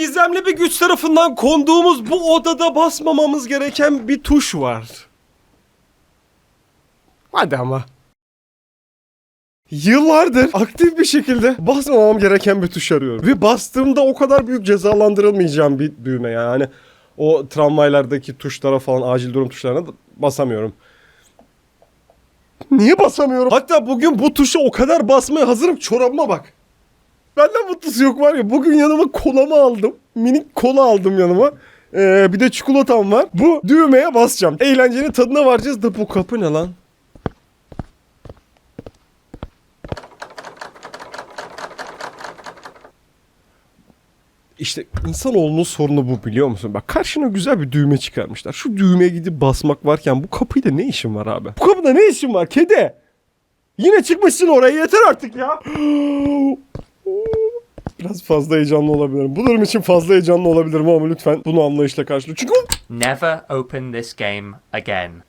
gizemli bir güç tarafından konduğumuz bu odada basmamamız gereken bir tuş var. Hadi ama. Yıllardır aktif bir şekilde basmamam gereken bir tuş arıyorum. Ve bastığımda o kadar büyük cezalandırılmayacağım bir düğme yani. O tramvaylardaki tuşlara falan acil durum tuşlarına basamıyorum. Niye basamıyorum? Hatta bugün bu tuşa o kadar basmaya hazırım çorabıma bak. Benden mutlusu yok var ya. Bugün yanıma kolamı aldım. Minik kola aldım yanıma. Ee, bir de çikolatam var. Bu düğmeye basacağım. Eğlencenin tadına varacağız da bu kapı ne lan? İşte insanoğlunun sorunu bu biliyor musun? Bak karşına güzel bir düğme çıkarmışlar. Şu düğmeye gidip basmak varken bu kapıyla ne işin var abi? Bu kapıda ne işin var kedi? Yine çıkmışsın oraya yeter artık ya. Biraz fazla heyecanlı olabilirim. Bu durum için fazla heyecanlı olabilirim ama lütfen bunu anlayışla karşıla. Çünkü Never open this game again.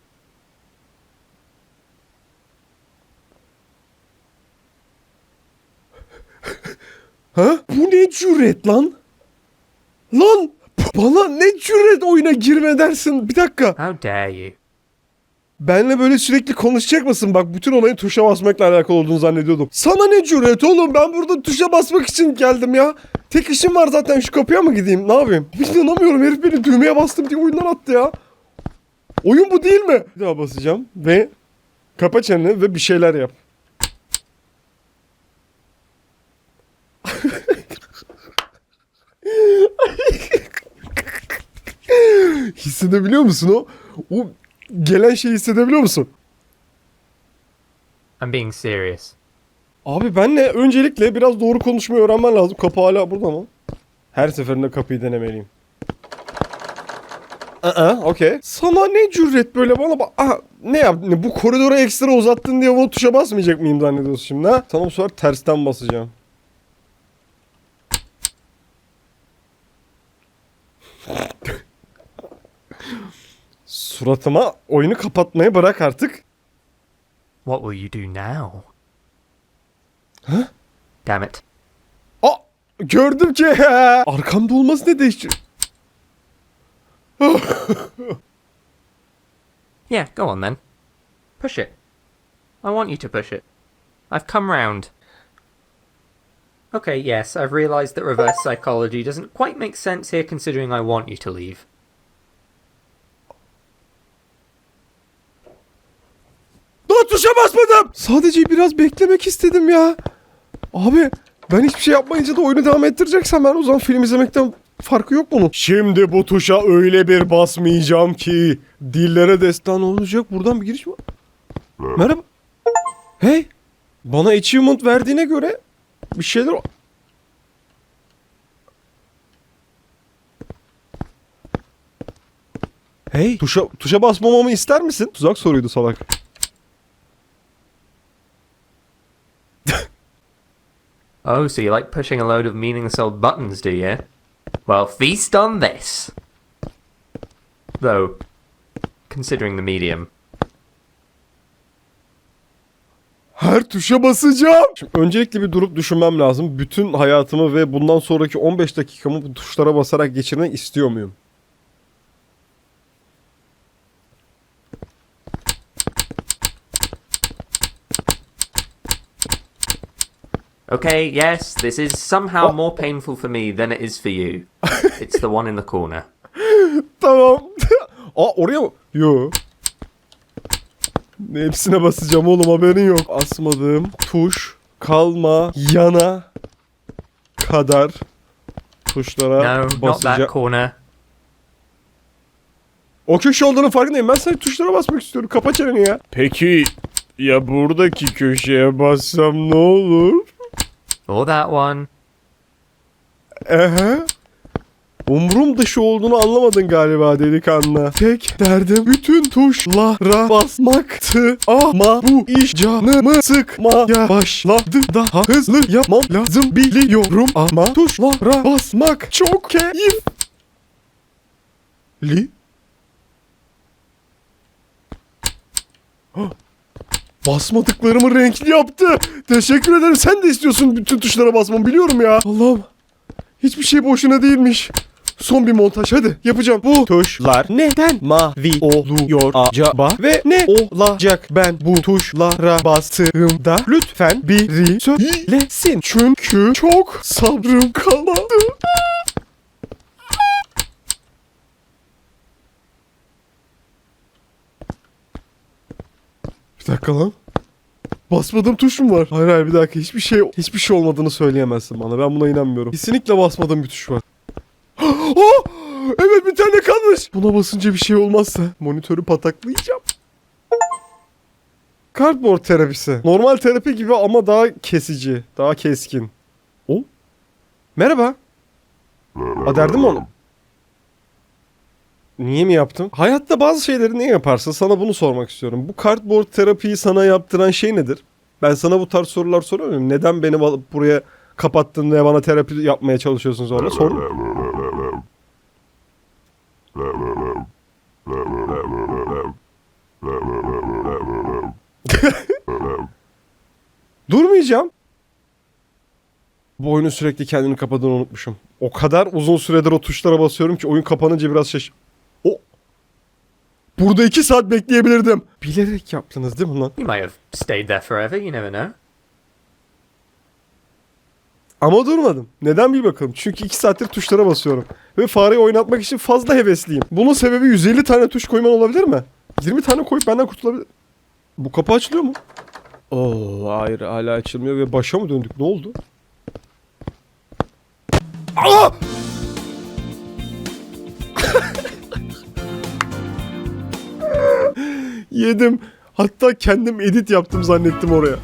Ha? Bu ne cüret lan? Lan bana ne cüret oyuna girme dersin? Bir dakika. How dare you? Benle böyle sürekli konuşacak mısın? Bak bütün olayın tuşa basmakla alakalı olduğunu zannediyordum. Sana ne cüret oğlum? Ben burada tuşa basmak için geldim ya. Tek işim var zaten şu kapıya mı gideyim? Ne yapayım? İnanamıyorum herif beni düğmeye bastım diye oyundan attı ya. Oyun bu değil mi? Bir daha basacağım ve kapa çeneni ve bir şeyler yap. Hissedebiliyor musun o? O gelen şeyi hissedebiliyor musun? I'm being serious. Abi benle öncelikle biraz doğru konuşmayı öğrenmen lazım. Kapı hala burada mı? Her seferinde kapıyı denemeliyim. Aa, okey. Sana ne cüret böyle bana bak. Aha, ne yap? Ne, bu koridoru ekstra uzattın diye bunu tuşa basmayacak mıyım zannediyorsun şimdi ha? Tamam bu sefer tersten basacağım. Suratıma oyunu kapatmayı bırak artık. What will you do now? Huh? Damn it. Aa, gördüm ki. Arkamda olması ne değişiyor? Yeah, go on then. Push it. I want you to push it. I've come round. Okay, yes, I've realised that reverse psychology doesn't quite make sense here considering I want you to leave. Daha tuşa basmadım. Sadece biraz beklemek istedim ya. Abi ben hiçbir şey yapmayınca da oyunu devam ettireceksen ben o zaman film izlemekten farkı yok bunun. Şimdi bu tuşa öyle bir basmayacağım ki dillere destan olacak. Buradan bir giriş mi? Merhaba. Hey. Bana achievement verdiğine göre bir şeyler... Hey. Tuşa, tuşa basmamamı ister misin? Tuzak soruydu salak. Oh, so you like pushing a load of meaningless old buttons, do you? Well, feast on this. Though, considering the medium. Her tuşa basacağım. Şimdi öncelikle bir durup düşünmem lazım. Bütün hayatımı ve bundan sonraki 15 dakikamı bu tuşlara basarak geçirmek istiyor muyum? Okay, yes, this is somehow more painful for me than it is for you. it's the one in the corner. Tamam. Aa oraya mı? Yo. Hepsine basacağım oğlum haberin yok. Asmadığım tuş kalma yana kadar tuşlara No, not that basacağım. corner. O köşe olduğunun farkındayım. Ben sadece tuşlara basmak istiyorum. Kapa çeneni ya. Peki ya buradaki köşeye bassam ne olur? Or that one. Ehe. Umrum dışı olduğunu anlamadın galiba delikanlı. Tek derdim bütün tuşlara basmaktı. Ama bu iş canımı sıkmaya başladı. Daha hızlı yapmam lazım biliyorum. Ama tuşlara basmak çok keyif. Li? Hah. Basmadıklarımı renkli yaptı. Teşekkür ederim. Sen de istiyorsun bütün tuşlara basmamı biliyorum ya. Allah'ım. Hiçbir şey boşuna değilmiş. Son bir montaj hadi yapacağım. Bu tuşlar neden mavi oluyor acaba ve ne olacak ben bu tuşlara bastığımda lütfen biri söylesin. Çünkü çok sabrım kalmadı. Dakika lan. Basmadığım tuş mu var? Hayır hayır bir dakika hiçbir şey hiçbir şey olmadığını söyleyemezsin bana. Ben buna inanmıyorum. Kesinlikle basmadığım bir tuş var. oh! Evet bir tane kalmış. Buna basınca bir şey olmazsa monitörü pataklayacağım. Cardboard terapisi. Normal terapi gibi ama daha kesici, daha keskin. O? Merhaba. A derdim mi onu? Niye mi yaptım? Hayatta bazı şeyleri niye yaparsın? Sana bunu sormak istiyorum. Bu cardboard terapiyi sana yaptıran şey nedir? Ben sana bu tarz sorular soruyorum. Neden beni alıp buraya kapattın ve bana terapi yapmaya çalışıyorsun sonra? Sor. Durmayacağım. Bu oyunun sürekli kendini kapadığını unutmuşum. O kadar uzun süredir o tuşlara basıyorum ki oyun kapanınca biraz şaş... Burada iki saat bekleyebilirdim. Bilerek yaptınız değil mi lan? You may have stayed there forever, you never know. Ama durmadım. Neden bir bakalım. Çünkü iki saattir tuşlara basıyorum. Ve fareyi oynatmak için fazla hevesliyim. Bunun sebebi 150 tane tuş koyman olabilir mi? 20 tane koyup benden kurtulabilir. Bu kapı açılıyor mu? Oo hayır hala açılmıyor ve başa mı döndük? Ne oldu? Aa! Yedim. Hatta kendim edit yaptım zannettim oraya.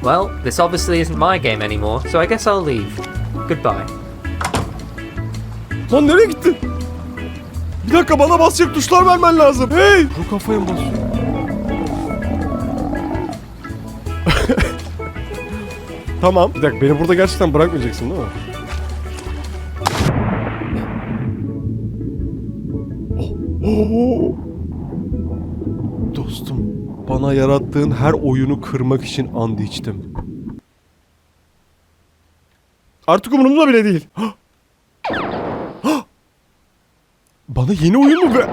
Well, this obviously isn't my game anymore, so I guess I'll leave. Goodbye. Lan nereye gittin? Bir dakika bana basacak tuşlar vermen lazım. Hey! Bu kafaya basıyor? tamam. Bir dakika beni burada gerçekten bırakmayacaksın değil mi? Oh, oh. Dostum, bana yarattığın her oyunu kırmak için and içtim. Artık umurumda bile değil. Bana yeni oyun mu be?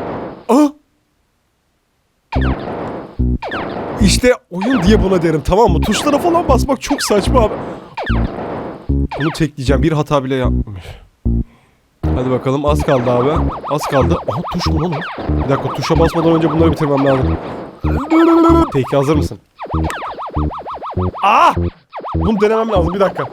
İşte oyun diye buna derim tamam mı? Tuşlara falan basmak çok saçma abi. Bunu tekleyeceğim. Bir hata bile yapmamış. Hadi bakalım az kaldı abi. Az kaldı. Aha tuş mu lan? Bir dakika tuşa basmadan önce bunları bitirmem lazım. Peki hazır mısın? Aa! Bunu denemem lazım bir dakika.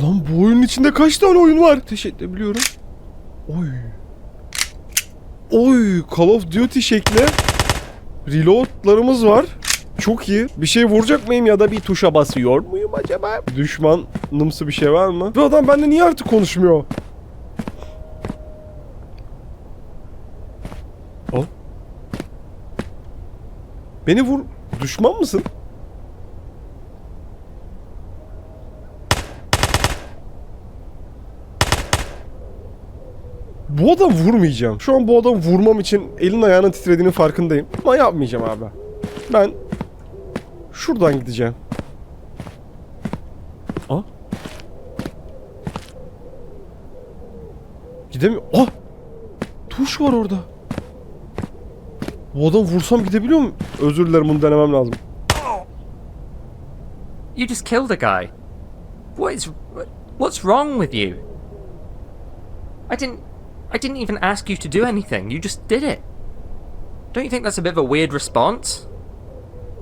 Lan bu oyunun içinde kaç tane oyun var? Ateş edebiliyorum. Oy. Oy Call of Duty şekli. Reloadlarımız var. Çok iyi. Bir şey vuracak mıyım ya da bir tuşa basıyor muyum acaba? Düşmanımsı bir şey var mı? Bu adam bende niye artık konuşmuyor? O. Beni vur. Düşman mısın? Bu adam vurmayacağım. Şu an bu adam vurmam için elin ayağının titrediğinin farkındayım. Ama yapmayacağım abi. Ben şuradan gideceğim. Aa. Gidemiyor. Ah! Tuş var orada. Bu adam vursam gidebiliyor mu? Özür dilerim bunu denemem lazım. You just killed a guy. What is. What's wrong with you? I didn't. I didn't even ask you to do anything. You just did it. Don't you think that's a bit of a weird response?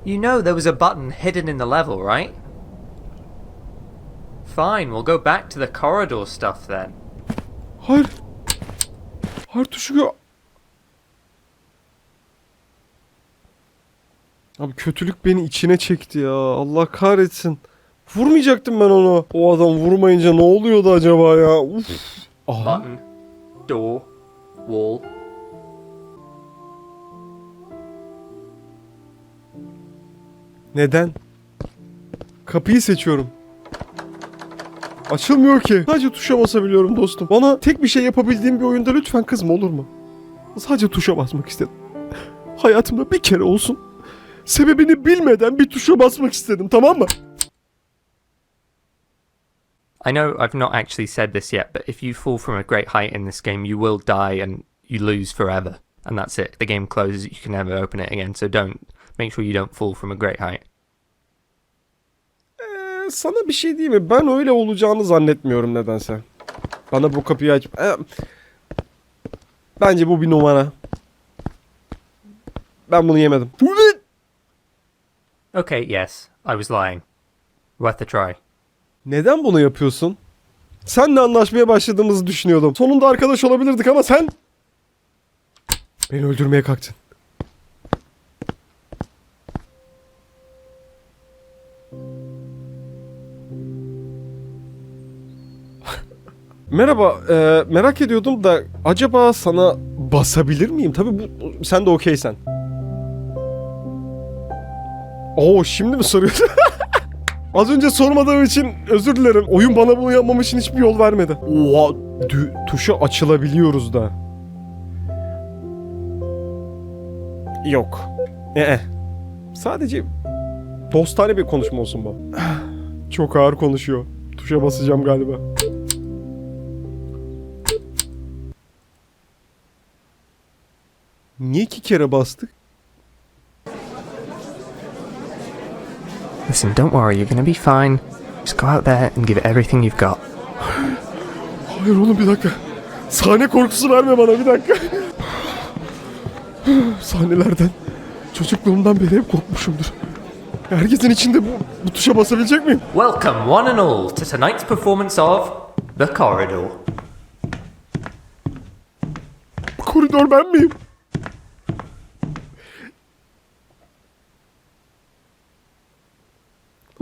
You know there was a button hidden in the level, right? Fine, we'll go back to the corridor stuff then. Hayır. Hayır tuşu gö... Abi kötülük beni içine çekti ya. Allah kahretsin. Vurmayacaktım ben onu. O adam vurmayınca ne oluyordu acaba ya? Uf. Aha. Button, door, wall. Neden? Kapıyı seçiyorum. Açılmıyor ki. Sadece tuşa basabiliyorum dostum. Bana tek bir şey yapabildiğim bir oyunda lütfen kızma olur mu? Sadece tuşa basmak istedim. Hayatımda bir kere olsun. Sebebini bilmeden bir tuşa basmak istedim tamam mı? I know I've not actually said this yet, but if you fall from a great height in this game, you will die and you lose forever. And that's it. The game closes, you can never open it again. So don't make sure you don't fall from a great height. Ee, sana bir şey diyeyim mi? Ben öyle olacağını zannetmiyorum nedense. Bana bu kapıyı aç... Ee, bence bu bir numara. Ben bunu yemedim. Okay, yes, I was lying. Worth a try. Neden bunu yapıyorsun? Senle anlaşmaya başladığımızı düşünüyordum. Sonunda arkadaş olabilirdik ama sen... Beni öldürmeye kalktın. Merhaba, e, merak ediyordum da acaba sana basabilir miyim? Tabii bu, sen de okeysen. Oo şimdi mi soruyorsun? Az önce sormadığım için özür dilerim. Oyun bana bunu yapmam için hiçbir yol vermedi. Oha, tuşu açılabiliyoruz da. Yok. Ee, sadece dostane bir konuşma olsun bu. Çok ağır konuşuyor. Tuşa basacağım galiba. Niye iki kere bastık? Listen, don't worry, you're gonna be fine. Just go out there and give it everything you've got. Hayır oğlum bir dakika. Sahne korkusu verme bana bir dakika. Sahnelerden çocukluğumdan beri hep korkmuşumdur. Herkesin içinde bu, bu tuşa basabilecek miyim? Welcome, one and all, to tonight's performance of The Corridor. Koridor ben miyim?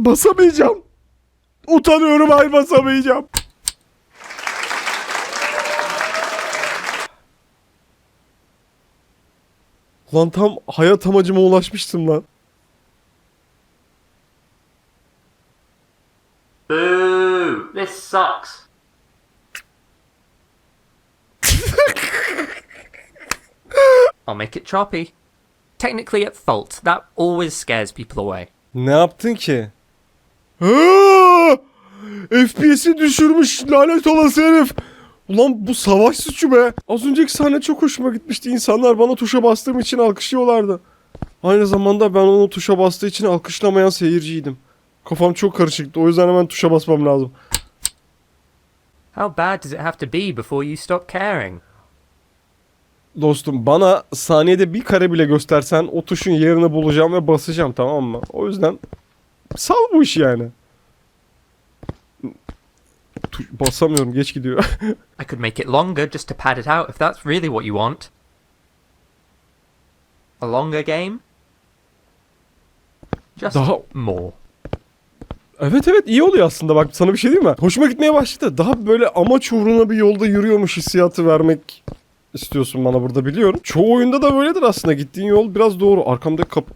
Basamayacağım. Utanıyorum ay basamayacağım. Lan tam hayat amacıma ulaşmıştım lan. Boo! This sucks. I'll make it choppy. Technically at fault. That always scares people away. Ne yaptın ki? FPS'i düşürmüş lanet olası herif. Ulan bu savaş suçu be. Az önceki sahne çok hoşuma gitmişti. İnsanlar bana tuşa bastığım için alkışlıyorlardı. Aynı zamanda ben onu tuşa bastığı için alkışlamayan seyirciydim. Kafam çok karışıktı. O yüzden hemen tuşa basmam lazım. How bad does it have to be before you stop caring? Dostum bana saniyede bir kare bile göstersen o tuşun yerini bulacağım ve basacağım tamam mı? O yüzden sal bu işi yani. Tuş- basamıyorum geç gidiyor. I could make it longer just to pad it out if that's really what you want. A longer game? Just Daha more. Evet evet iyi oluyor aslında bak sana bir şey diyeyim mi? Hoşuma gitmeye başladı. Daha böyle amaç uğruna bir yolda yürüyormuş hissiyatı vermek istiyorsun bana burada biliyorum. Çoğu oyunda da böyledir aslında. Gittiğin yol biraz doğru. Arkamdaki kapı...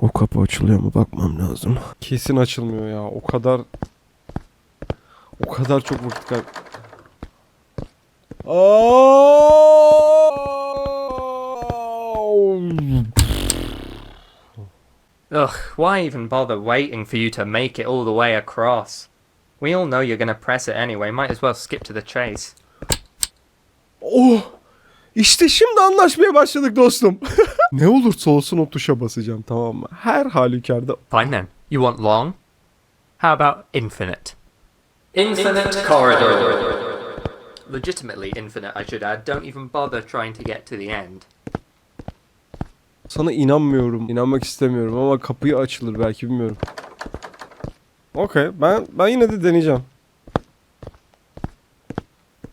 O kapı açılıyor mu bakmam lazım. Kesin açılmıyor ya. O kadar... O kadar çok vakit kayb... Aa! Ugh, why even bother waiting for you to make it all the way across? We all know you're gonna press it anyway, might as well skip to the chase. Oh! İşte şimdi anlaşmaya başladık dostum. ne olursa olsun o tuşa basacağım tamam mı? Her halükarda. Fine then. You want long? How about infinite? Infinite corridor. Legitimately infinite, I should add. Don't even bother trying to get to the end. Sana inanmıyorum. İnanmak istemiyorum ama kapıyı açılır belki bilmiyorum. Okey ben ben yine de deneyeceğim.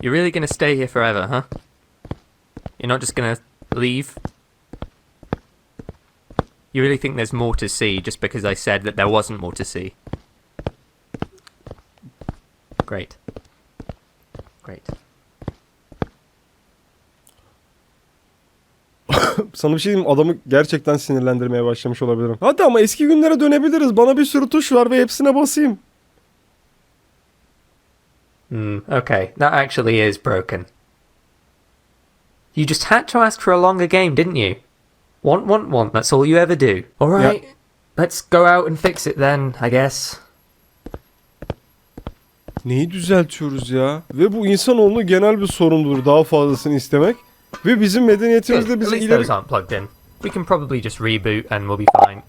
You're really gonna stay here forever, huh? You're not just gonna leave? You really think there's more to see just because I said that there wasn't more to see? Great. Great. Sana bir şey diyeyim adamı gerçekten sinirlendirmeye başlamış olabilirim. Hadi ama eski günlere dönebiliriz. Bana bir sürü tuş var ve hepsine basayım. Hmm, okay, that actually is broken. You just had to ask for a longer game, didn't you? Want, want, want, that's all you ever do. Alright, let's go out and fix it then, I guess. Neyi düzeltiyoruz ya? Ve bu insanoğlunun genel bir sorundur daha fazlasını istemek. Ve bizim Good, medeniyetimizde at bizi least ileri... those aren't plugged in. We can probably just reboot and we'll be fine.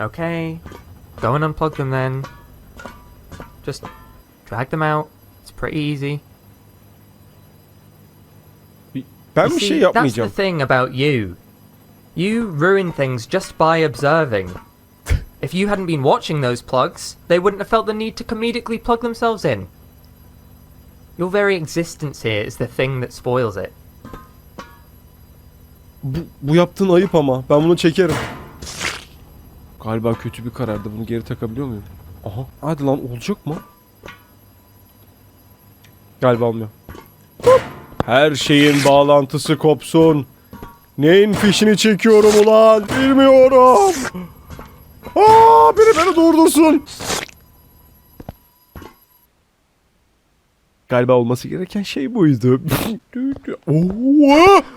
Okay, go and unplug them then. Just drag them out. Pretty easy. Ben You bir see, şey That's yapmayacağım. the thing about you. You ruin things just by observing. if you hadn't been watching those plugs, they wouldn't have felt the need to comedically plug themselves in. Your very existence here is the thing that spoils it. Bu, bu yaptığın ayıp ama. Ben bunu çekerim. Galiba kötü bir karardı. Bunu geri takabiliyor muyum? Aha. Hadi lan olacak mı? Galiba olmuyor. Her şeyin bağlantısı kopsun. Neyin fişini çekiyorum ulan? Bilmiyorum. Aa, biri beni durdursun. Galiba olması gereken şey buydu.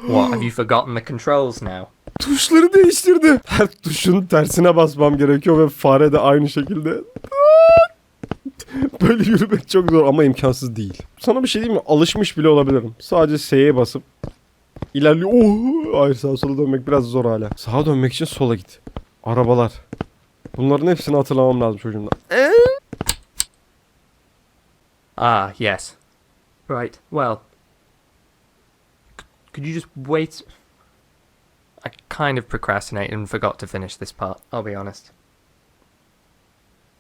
What, have you forgotten the controls now? Tuşları değiştirdi. Her tuşun tersine basmam gerekiyor ve fare de aynı şekilde. Böyle yürümek çok zor ama imkansız değil. Sana bir şey diyeyim mi? Alışmış bile olabilirim. Sadece S'ye basıp ilerliyor. Oh! Hayır sağa sola dönmek biraz zor hala. Sağa dönmek için sola git. Arabalar. Bunların hepsini hatırlamam lazım çocuğumdan. Ah, yes. Right, well. Could you just wait? I kind of procrastinated and forgot to finish this part, I'll be honest.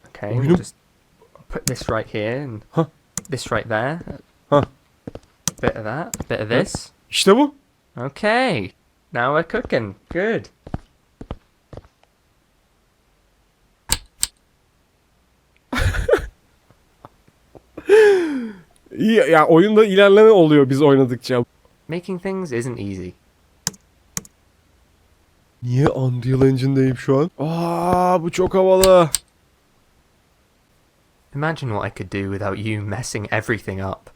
Okay, we'll just put this right here and Huh. this right there. Huh. Bit of that, bit of this. İşte bu. Okay, now we're cooking. Good. İyi ya oyunda ilerleme oluyor biz oynadıkça. Making things isn't easy. Niye Unreal Engine'deyim şu an? Aa bu çok havalı. Imagine what I could do without you messing everything up.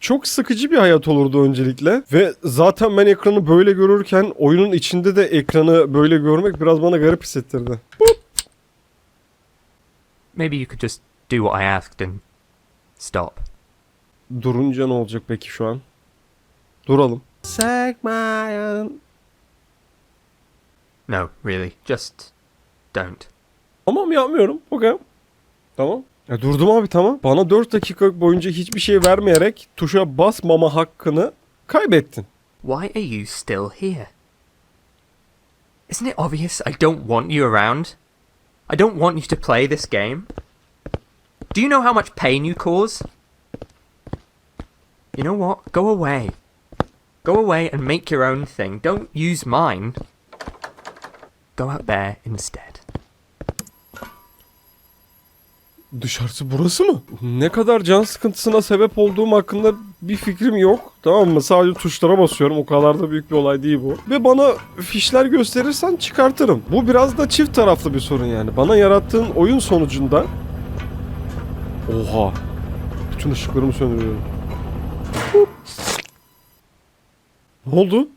Çok sıkıcı bir hayat olurdu öncelikle. Ve zaten ben ekranı böyle görürken oyunun içinde de ekranı böyle görmek biraz bana garip hissettirdi. Maybe you could just do what I asked and stop. Durunca ne olacak peki şu an? Duralım. No, really, just don't. Tamam yapmıyorum. Okey. Tamam. Ya durdum abi tamam. Bana 4 dakika boyunca hiçbir şey vermeyerek tuşa basmama hakkını kaybettin. Why are you still here? Isn't it obvious I don't want you around? I don't want you to play this game. Do you know how much pain you cause? You know what? Go away. Go away and make your own thing. Don't use mine. Go out there instead. Dışarısı burası mı? Ne kadar can sıkıntısına sebep olduğum hakkında bir fikrim yok. Tamam mı? Sadece tuşlara basıyorum. O kadar da büyük bir olay değil bu. Ve bana fişler gösterirsen çıkartırım. Bu biraz da çift taraflı bir sorun yani. Bana yarattığın oyun sonucunda... Oha. Bütün ışıklarımı söndürüyorum. Hop. Ne oldu?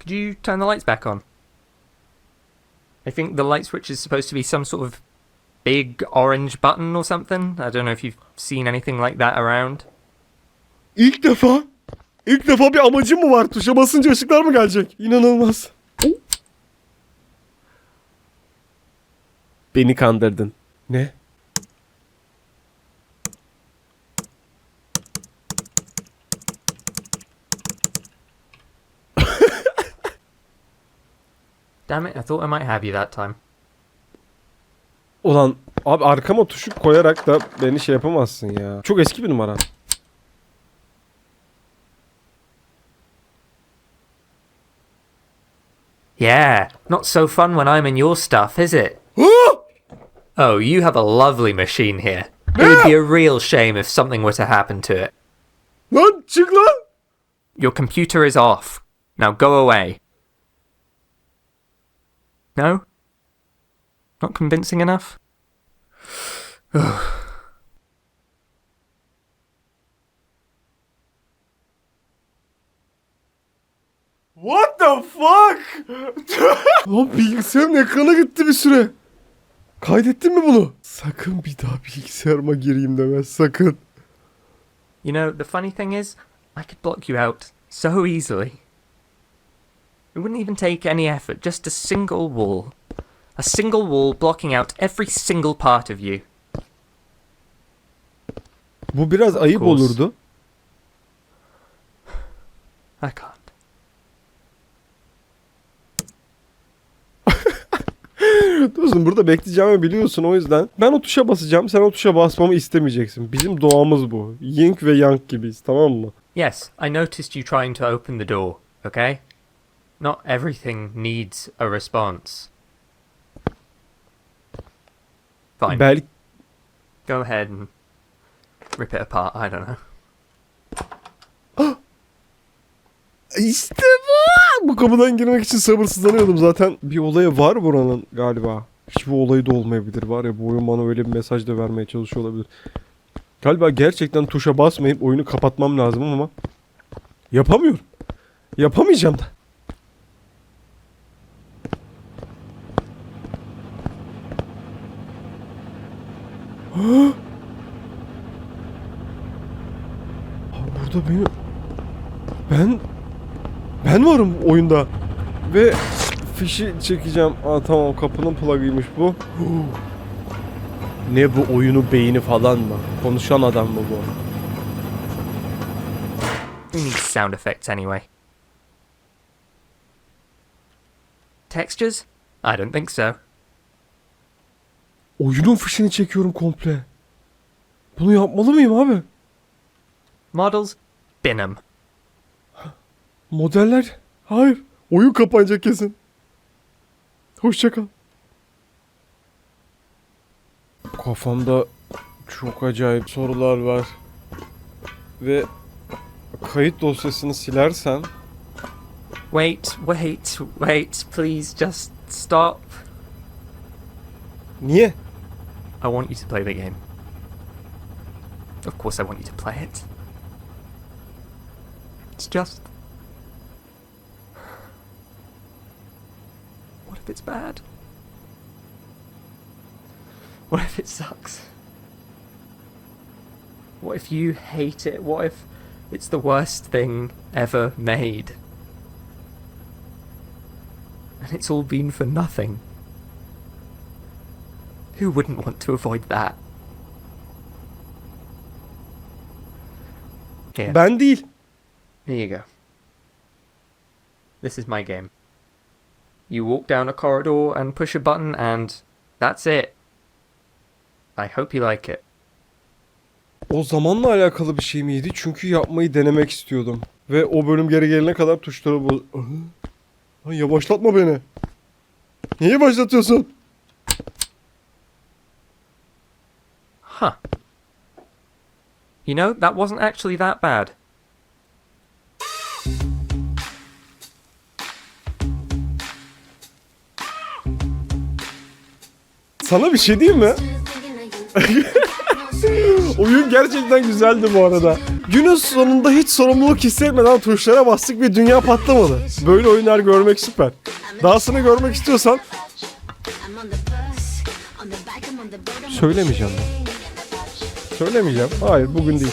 Could you turn the lights back on? I think the light switch is supposed to be some sort of big orange button or something. I don't know if you've seen anything like that around. İlk defa ilk defa bir amacım mı var? Tuşa basınca ışıklar mı gelecek? İnanılmaz. Beni kandırdın. Ne? Damn it, I thought I might have you that time. Ulan abi arkama tuşu koyarak da beni şey yapamazsın ya. Çok eski bir numara. Yeah, not so fun when I'm in your stuff, is it? Oh, you have a lovely machine here. It would be a real shame if something were to happen to it. Lan çık lan. Your computer is off. Now go away. No? Not convincing enough? What the fuck? Lan bilgisayarın ekranı gitti bir süre. Kaydettin mi bunu? Sakın bir daha bilgisayarıma gireyim deme sakın. You know, the funny thing is, I could block you out so easily. It wouldn't even take any effort, just a single wall. A single wall blocking out every single part of you. Bu biraz ayıp course. olurdu. I can't. Dostum burada bekleyeceğimi biliyorsun o yüzden. Ben o tuşa basacağım sen o tuşa basmamı istemeyeceksin. Bizim doğamız bu. Yin ve Yang gibiyiz tamam mı? Yes, I noticed you trying to open the door, okay? Not everything needs a response. Fine. Belki Go ahead and rip it apart, I don't know. İşte bu. Bu kapıdan girmek için sabırsızlanıyordum zaten. Bir olayı var buranın galiba. Hiçbir olayı da olmayabilir var ya bu oyun bana öyle bir mesaj da vermeye çalışıyor olabilir. Galiba gerçekten tuşa basmayıp oyunu kapatmam lazım ama yapamıyorum. Yapamayacağım da. Burada beni ben ben varım oyunda ve fişi çekeceğim. Aa tamam kapının plug'ıymış bu. Ne bu oyunu beyni falan mı? Konuşan adam mı bu? Sound effects anyway? Textures? I don't think so. Oyunun fişini çekiyorum komple. Bunu yapmalı mıyım abi? Models? Bin 'em. Modeller? Hayır. Oyun kapanacak kesin. Hoşça kal. Kafamda çok acayip sorular var. Ve kayıt dosyasını silersem Wait, wait, wait, please just stop. niye? I want you to play the game. Of course, I want you to play it. It's just. What if it's bad? What if it sucks? What if you hate it? What if it's the worst thing ever made? And it's all been for nothing? Who wouldn't want to avoid that? Here, Ben değil. here you go. This is my game. You walk down a corridor and push a button, and that's it. I hope you like it. O zamanla alakalı bir şey miydi? Çünkü yapmayı denemek istiyordum. Ve o bölüm geri gelene kadar tuşları bu... Ay yavaşlatma beni. Niye başlatıyorsun? Huh. You know, that wasn't actually that bad. Sana bir şey diyeyim mi? Oyun gerçekten güzeldi bu arada. Günün sonunda hiç sorumluluk hissetmeden tuşlara bastık ve dünya patlamadı. Böyle oyunlar görmek süper. Dahasını görmek istiyorsan Söylemeyeceğim ben. Söylemeyeceğim. Hayır bugün değil.